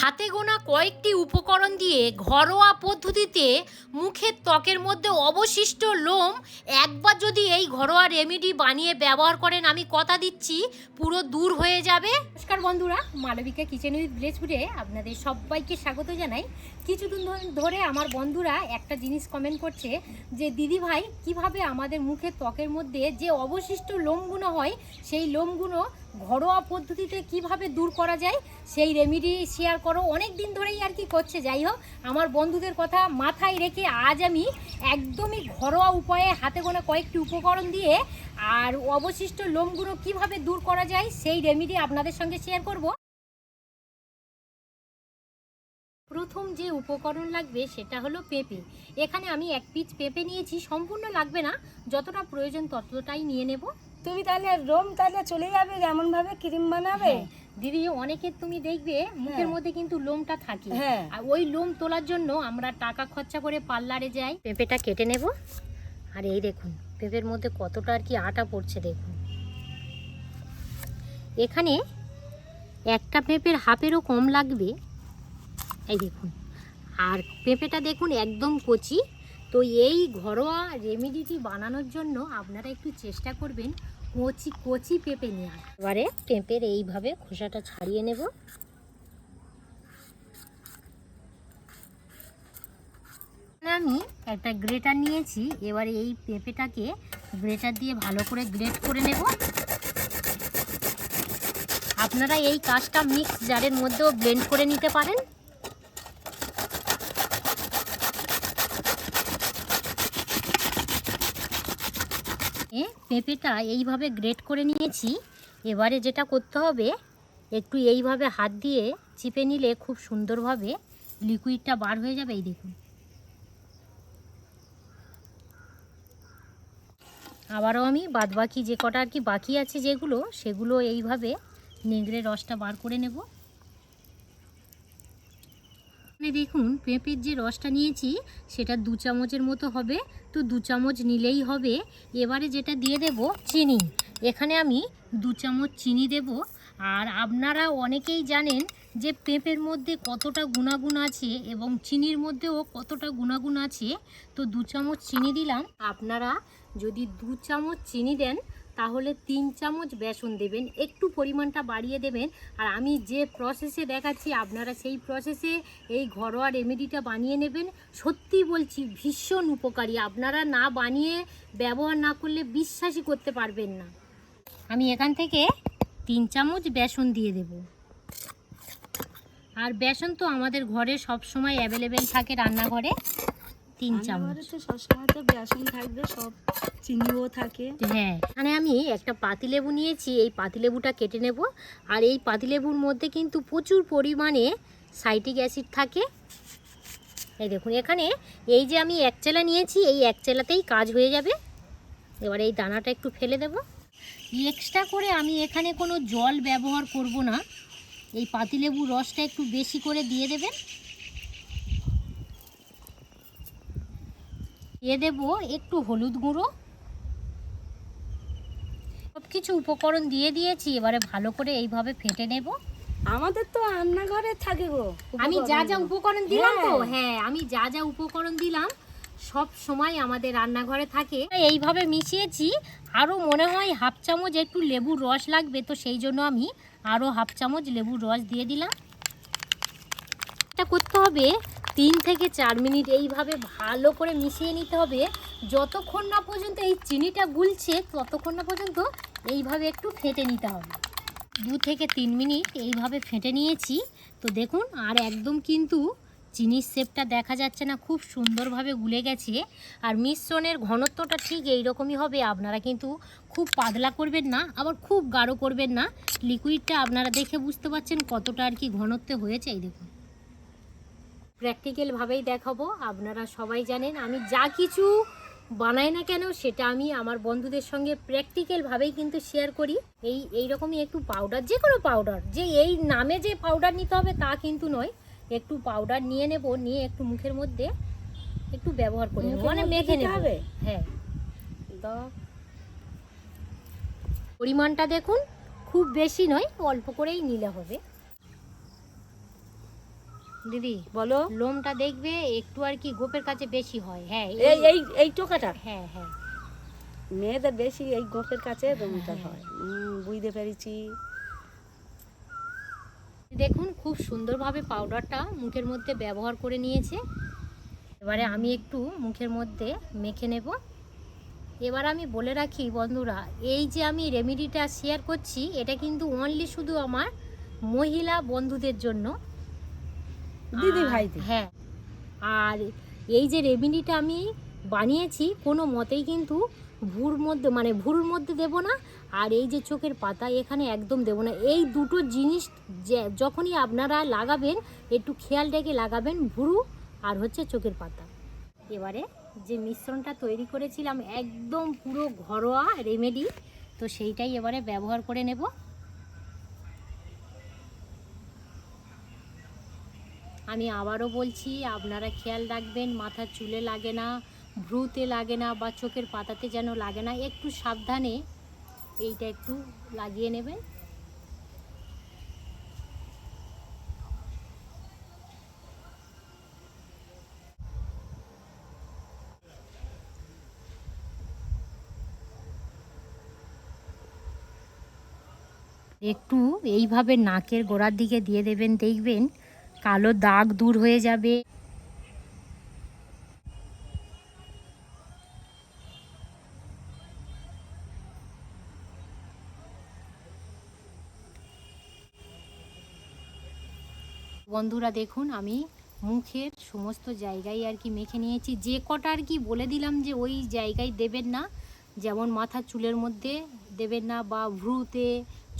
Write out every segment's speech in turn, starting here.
হাতে গোনা কয়েকটি উপকরণ দিয়ে ঘরোয়া পদ্ধতিতে মুখের ত্বকের মধ্যে অবশিষ্ট লোম একবার যদি এই ঘরোয়া রেমেডি বানিয়ে ব্যবহার করেন, আমি কথা দিচ্ছি, পুরো দূর হয়ে যাবে। নমস্কার বন্ধুরা, মালবিকা কিচেন উইথ ভিলেজপুরে আপনাদের সবাইকে স্বাগত জানাই। কিছুদিন ধরে আমার বন্ধুরা একটা জিনিস কমেন্ট করছে যে, দিদি ভাই, কীভাবে আমাদের মুখের ত্বকের মধ্যে যে অবশিষ্ট লোমগুলো হয়, সেই লোমগুলো ঘরোয়া পদ্ধতিতে কীভাবে দূর করা যায়, সেই রেমিডি শেয়ার করো। অনেক দিন ধরেই আর কি করছে, যাই হোক, আমার বন্ধুদের কথা মাথায় রেখে আজ আমি একদমই ঘরোয়া উপায়ে হাতে গোনা কয়েকটি উপকরণ দিয়ে আর অবশিষ্ট লোমগুলো কীভাবে দূর করা যায়, সেই রেমিডি আপনাদের সঙ্গে শেয়ার করব। প্রথম যে উপকরণ লাগবে সেটা হলো পেঁপে। এখানে আমি এক পিচ পেঁপে নিয়েছি, সম্পূর্ণ লাগবে না, যতটা প্রয়োজন ততটাই নিয়ে নেব। তুমি তাহলে রোম তাহলে চলে যাবে যেমন ভাবে ক্রিম বানাবে? হ্যাঁ, দিদি অনেকের তুমি দেখবে মুখের হ্যাঁ। মধ্যে কিন্তু লোমটা থাকে। হ্যাঁ। আর ওই লোম তোলার জন্য আমরা টাকা খরচা করে পার্লারে যাই। পেঁপেটা কেটে নেব। আর এই দেখুন পেঁপের মধ্যে কতটা আর কি আটা পড়ছে দেখুন। এখানে একটা পেঁপের হাফেরও কম লাগবে। এই দেখুন। আর পেঁপেটা দেখুন একদম কচি। তো এই ঘরোয়া রেমেডিটি বানানোর জন্য আপনারা একটু চেষ্টা করবেন কচি কচি পেঁপে নেওয়ার এবারে পেঁপের এইভাবে খোসাটা ছাড়িয়ে নেব। আমি একটা গ্রেটার নিয়েছি। এবারে এই পেঁপেটাকে গ্রেটার দিয়ে ভালো করে গ্রেট করে নেব। আপনারা এই কাজটা মিক্স জারের মধ্যেও ব্লেন্ড করে নিতে পারেন এ পেঁপেটা এইভাবে গ্রেট করে নিয়েছি। এবারে যেটা করতে হবে, একটু এইভাবে হাত দিয়ে চিপে নিলে খুব সুন্দরভাবে লিকুইডটা বার হয়ে যাবে, এই দেখুন। আবারও আমি বাদবাকি যে কটা আর কি বাকি আছে যেগুলো, সেগুলো এইভাবে নেংড়ে রসটা বার করে নেব। এখানে দেখুন, পেঁপের যে রসটা নিয়েছি, সেটা দু চামচের মতো হবে। তো দু চামচ নিলেই হবে। এবারে যেটা দিয়ে দেব, চিনি। এখানে আমি দু চামচ চিনি দেব। আর আপনারা অনেকেই জানেন যে পেঁপের মধ্যে কতটা গুণাগুণ আছে এবং চিনির মধ্যেও কতটা গুণাগুণ আছে। তো দু চামচ চিনি দিলাম। আপনারা যদি দু চামচ চিনি দেন তাহলে তিন চামচ বেসন দেবেন, একটু পরিমাণটা বাড়িয়ে দেবেন। আর আমি যে প্রসেসে দেখাচ্ছি, আপনারা সেই প্রসেসে এই ঘরোয়া রেমেডিটা বানিয়ে নেবেন। সত্যি বলছি, ভীষণ উপকারী। আপনারা না বানিয়ে ব্যবহার না করলে বিশ্বাসই করতে পারবেন না। আমি এখান থেকে তিন চামচ বেসন দিয়ে দেব। আর বেসন তো আমাদের ঘরে সব সময় অ্যাভেলেবেল থাকে রান্নাঘরে। তিন চামচ। সবসময় তো বেসন থাকবে সব চিনিও থাকে। হ্যাঁ। এখানে আমি একটা পাতিলেবু নিয়েছি এই পাতিলেবুটা কেটে নেব। আর এই পাতিলেবুর মধ্যে কিন্তু প্রচুর পরিমাণে সাইটিক অ্যাসিড থাকে। এই দেখুন এখানে এই যে আমি এক চেলা নিয়েছি এই এক চেলাতেই কাজ হয়ে যাবে। এবার এই দানাটা একটু ফেলে দেব। এক্সট্রা করে আমি এখানে কোনো জল ব্যবহার করব না। এই পাতিলেবুর রসটা একটু বেশি করে দিয়ে দেবেন। দিয়ে দেবো একটু হলুদ গুঁড়ো। সব কিছু উপকরণ দিয়ে দিয়েছি এবারে ভালো করে এইভাবে ফেটে নেব। আমাদের তো রান্নাঘরে থাকে গো আমি যা যা উপকরণ দিলাম তো? হ্যাঁ। হ্যাঁ আমি যা যা উপকরণ দিলাম সব সময় আমাদের রান্নাঘরে থাকে। এইভাবে মিশিয়েছি আরও মনে হয় হাফ চামচ একটু লেবুর রস লাগবে তো সেই জন্য আমি আরও হাফ চামচ লেবুর রস দিয়ে দিলাম। এটা করতে হবে তিন থেকে চার মিনিট এইভাবে ভালো করে মিশিয়ে নিতে হবে। যতক্ষণ না পর্যন্ত এই চিনিটা গুলছে, ততক্ষণ না পর্যন্ত এইভাবে একটু ফেটে নিতে হবে। দু থেকে তিন মিনিট এইভাবে ফেটে নিয়েছি। তো দেখুন, আর একদম কিন্তু চিনির শেপটা দেখা যাচ্ছে না, খুব সুন্দরভাবে গুলে গেছে। আর মিশ্রণের ঘনত্বটা ঠিক এই রকমই হবে, আপনারা কিন্তু খুব পাতলা করবেন না, আবার খুব গাঢ় করবেন না। লিকুইডটা আপনারা দেখে বুঝতে পারছেন কতটা আর কি ঘনত্বে হয়েছে, এই দেখুন। প্র্যাকটিক্যালভাবেই দেখাবো। আপনারা সবাই জানেন আমি যা কিছু বানাই না কেন সেটা আমি আমার বন্ধুদের সঙ্গে প্র্যাকটিক্যালভাবেই কিন্তু শেয়ার করি। এই এই রকমই একটু পাউডার যে কোনো পাউডার যে এই নামে যে পাউডার নিতে হবে তা কিন্তু নয়। একটু পাউডার নিয়ে নেব নিয়ে একটু মুখের মধ্যে একটু ব্যবহার করে নেব মানে মেখে নেব। হ্যাঁ। পরিমাণটা দেখুন খুব বেশি নয় অল্প করেই নিলে হবে। দিদি বলো। লোমটা দেখবে একটু আর কি গোপের কাছে বেশি হয়। হ্যাঁ এই এই এই টোকাটা হ্যাঁ হ্যাঁ। মেয়েদের বেশি এই গোপের কাছে রুমটা হয় বুঝতে পেরেছি। দেখুন খুব সুন্দরভাবে পাউডারটা মুখের মধ্যে ব্যবহার করে নিয়েছে। এবারে আমি একটু মুখের মধ্যে মেখে নেব। এবার আমি বলে রাখি বন্ধুরা এই যে আমি রেমেডিটা শেয়ার করছি এটা কিন্তু অনলি শুধু আমার মহিলা বন্ধুদের জন্য। দিদি আর- ভাইদের। হ্যাঁ। আর এই যে রেমেডিটা আমি বানিয়েছি কোনো মতেই কিন্তু ভুর মধ্যে মানে ভুরুর মধ্যে দেব না আর এই যে চোখের পাতা এখানে একদম দেব না। এই দুটো জিনিস যে যখনই আপনারা লাগাবেন একটু খেয়াল রেখে লাগাবেন ভুরু আর হচ্ছে চোখের পাতা। এবারে যে মিশ্রণটা তৈরি করেছিলাম একদম পুরো ঘরোয়া রেমেডি তো সেইটাই এবারে ব্যবহার করে নেব। আমি আবারও বলছি, আপনারা খেয়াল রাখবেন, মাথার চুলে লাগে না, ভ্রুতে লাগে না বা চোখের পাতাতে যেন লাগে না। একটু সাবধানে এইটা একটু লাগিয়ে নেবেন। একটু এইভাবে নাকের গোড়ার দিকে দিয়ে দেবেন, দেখবেন কালো দাগ দূর হয়ে যাবে। বন্ধুরা দেখুন, আমি মুখের সমস্ত জায়গায় আর কি মেখে নিয়েছি। যে কটা আর কি বলে দিলাম যে ওই জায়গায় দেবেন না, যেমন মাথার চুলের মধ্যে দেবেন না বা ভ্রুতে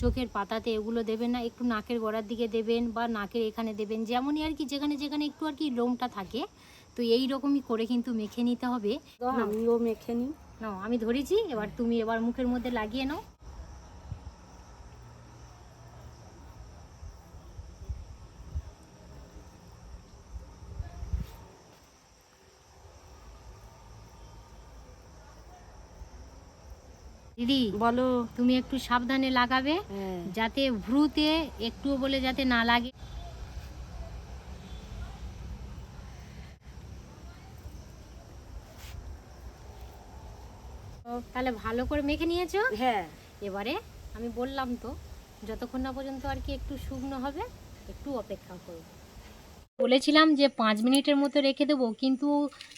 চোখের পাতাতে এগুলো দেবেন না একটু নাকের গোড়ার দিকে দেবেন বা নাকের এখানে দেবেন যেমনই আর কি যেখানে যেখানে একটু আর কি লোমটা থাকে তো এই রকমই করে কিন্তু মেখে নিতে হবে। আমিও মেখে নিই। না আমি ধরেছি এবার তুমি এবার মুখের মধ্যে লাগিয়ে নাও। দিদি বলো। তুমি একটু সাবধানে লাগাবে হ্যাঁ। যাতে ভ্রুতে একটুও বলে যাতে না লাগে। তাহলে ভালো করে মেখে নিয়েছো? হ্যাঁ। এবারে আমি বললাম তো যতক্ষণ না পর্যন্ত আর কি একটু শুকনো হবে একটু অপেক্ষা করব। বলেছিলাম যে পাঁচ মিনিটের মতো রেখে দেবো, কিন্তু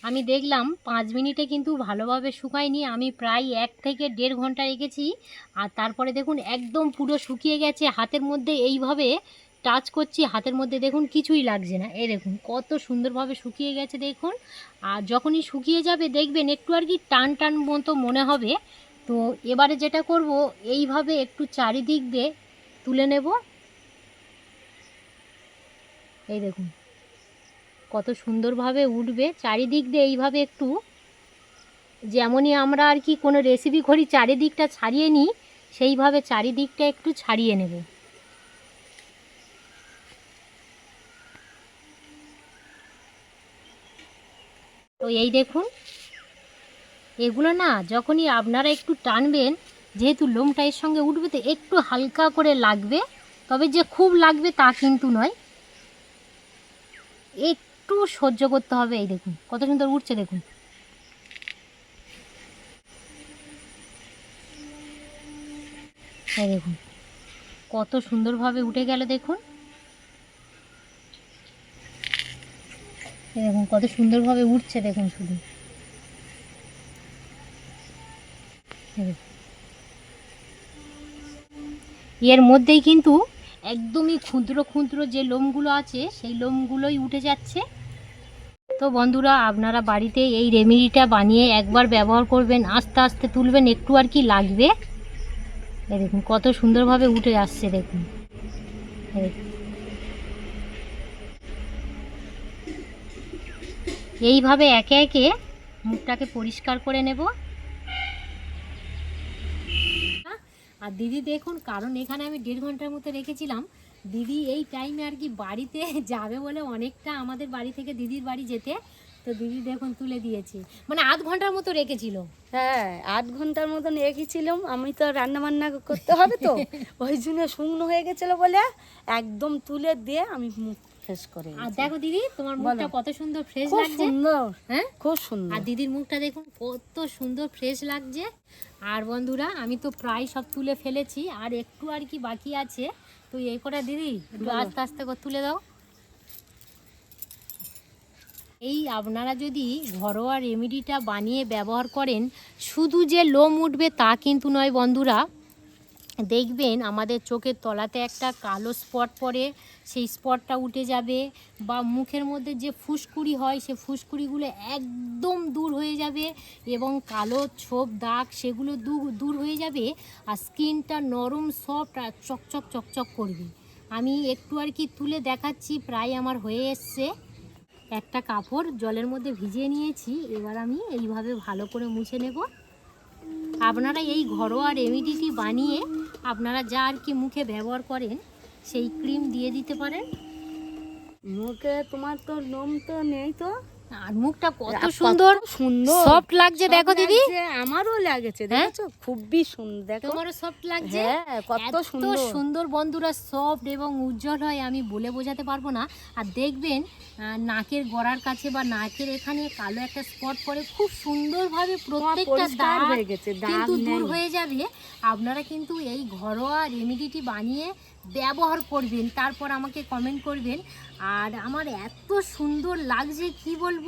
আমি দেখলাম পাঁচ মিনিটে কিন্তু ভালোভাবে শুকায়নি। আমি প্রায় এক থেকে দেড় ঘণ্টা রেখেছি, আর তারপরে দেখুন একদম পুরো শুকিয়ে গেছে। হাতের মধ্যে এইভাবে টাচ করছি, হাতের মধ্যে দেখুন কিছুই লাগছে না। এই দেখুন কত সুন্দরভাবে শুকিয়ে গেছে দেখুন। আর যখনই শুকিয়ে যাবে দেখবেন একটু আর কি টান টান মতো মনে হবে। তো এবারে যেটা করব, এইভাবে একটু চারিদিক দিয়ে তুলে নেব। এই দেখুন। কত সুন্দরভাবে উঠবে। চারিদিক দিয়ে এইভাবে একটু, যেমনই আমরা আর কি কোনো রেসিপি করি, চারিদিকটা ছাড়িয়ে নিই, সেইভাবে চারিদিকটা একটু ছাড়িয়ে নেব। তো এই দেখুন, এগুলো না যখনই আপনারা একটু টানবেন, যেহেতু লোমটা এর সঙ্গে উঠবে তো একটু হালকা করে লাগবে, তবে যে খুব লাগবে তা কিন্তু নয়। একটু সহ্য করতে হবে, এই দেখুন, কত সুন্দর উঠছে দেখুন। এই দেখুন, কত সুন্দরভাবে উঠে গেল, দেখুন। দেখুন, কত সুন্দরভাবে উঠছে দেখুন শুধু। এর মধ্যেই কিন্তু একদমই ক্ষুদ্র ক্ষুদ্র যে লোমগুলো আছে, সেই লোমগুলোই উঠে যাচ্ছে। তো বন্ধুরা, আপনারা বাড়িতে এই রেমেডিটা বানিয়ে একবার ব্যবহার করবেন, আস্তে আস্তে তুলবেন, একটু আর কি লাগবে। দেখুন, কত সুন্দরভাবে উঠে আসছে দেখুন। এইভাবে একে একে মুখটাকে পরিষ্কার করে নেব। আর দিদি, দেখুন, কারণ এখানে আমি দেড় ঘণ্টার মতো রেখেছিলাম। দিদি এই টাইমে আর কি বাড়িতে যাবে বলে অনেকটা আমাদের বাড়ি থেকে দিদির বাড়ি যেতে তো দিদি দেখুন তুলে দিয়েছি। মানে আধ ঘণ্টার মতো রেখেছিল। হ্যাঁ আট ঘণ্টার মতন রেখেছিলাম আমি তো রান্না বান্না করতে হবে তো। ওই জন্য শুকনো হয়ে গেছিল বলে একদম তুলে দিয়ে আমি মুখ ফ্রেশ করে আর দেখো দিদি তোমার মুখটা কত সুন্দর ফ্রেশ খুব লাগছে। সুন্দর হ্যাঁ? খুব সুন্দর। আর দিদির মুখটা দেখুন কত সুন্দর ফ্রেশ লাগছে। আর বন্ধুরা আমি তো প্রায় সব তুলে ফেলেছি আর একটু আর কি বাকি আছে। তো এই কটা দিদি একটু। আস্তে আস্তে করে তুলে দাও। এই আপনারা যদি ঘরোয়া রেমিডিটা বানিয়ে ব্যবহার করেন শুধু যে লোম উঠবে তা কিন্তু নয় বন্ধুরা। দেখবেন আমাদের চোখের তলাতে একটা কালো স্পট পড়ে সেই স্পটটা উঠে যাবে বা মুখের মধ্যে যে ফুসকুড়ি হয়, সে ফুসকুড়িগুলো একদম দূর হয়ে যাবে এবং কালো ছোপ, দাগ সেগুলো দূর হয়ে যাবে আর স্কিনটা নরম, সফট আর চকচক চকচক করবে। আমি একটু আর কি তুলে দেখাচ্ছি, প্রায় আমার হয়ে এসছে। একটা কাপড় জলের মধ্যে ভিজিয়ে নিয়েছি, এবার আমি এইভাবে ভালো করে মুছে নেব। আপনারা এই ঘরোয়া রেমিডিটি বানিয়ে আপনারা যা আর কি মুখে ব্যবহার করেন সেই ক্রিম দিয়ে দিতে পারেন। মুখে তোমার তো লোম তো নেই তো। আর মুখটা কত সুন্দর। সুন্দর। সফট লাগছে দেখো দিদি। আমারও লাগেছে হ্যাঁ? দেখেছ? খুবই সুন্দর দেখো। তোমারও সফট লাগছে? হ্যাঁ কত সুন্দর। সুন্দর বন্ধুরা সফট এবং উজ্জ্বল হয় আমি বলে বোঝাতে পারব না। আর দেখবেন নাকের গড়ার কাছে বা নাকের এখানে কালো একটা স্পট পড়ে খুব সুন্দরভাবে প্রত্যেকটা দাগ হয়ে গেছে দাগ কিন্তু দূর হয়ে যাবে। আপনারা কিন্তু এই ঘরোয়া রেমিডিটি বানিয়ে ব্যবহার করবেন তারপর আমাকে কমেন্ট করবেন। আর আমার এত সুন্দর লাগছে কি বলব?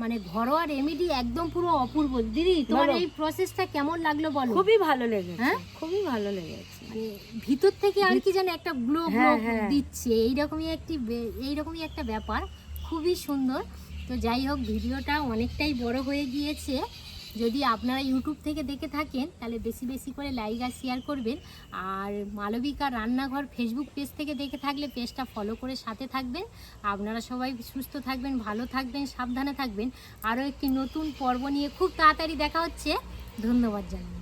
মানে ঘরোয়া রেমিডি একদম পুরো অপূর্ব। দিদি তোমার এই প্রসেসটা কেমন লাগল বলো? খুবই ভালো লেগেছে হ্যাঁ? খুবই ভালো লেগেছে। মানে ভিতর থেকে আর কি যেন একটা গ্লো গ্লো হ্যাঁ, হ্যাঁ। দিচ্ছে। এইরকমই একটি এইরকমই একটা ব্যাপার। খুবই সুন্দর। তো যাই হোক ভিডিওটা অনেকটাই বড় হয়ে গিয়েছে। যদি আপনারা ইউটিউব থেকে দেখে থাকেন, তাহলে বেশি বেশি করে লাইক আর শেয়ার করবেন। আর মালবিকা রান্নাঘর ফেসবুক পেজ থেকে দেখে থাকলে পেজটা ফলো করে সাথে থাকবেন। আপনারা সবাই সুস্থ থাকবেন, ভালো থাকবেন, সাবধানে থাকবেন। আরও একটি নতুন পর্ব নিয়ে খুব তাড়াতাড়ি দেখা হচ্ছে। ধন্যবাদ জানাই।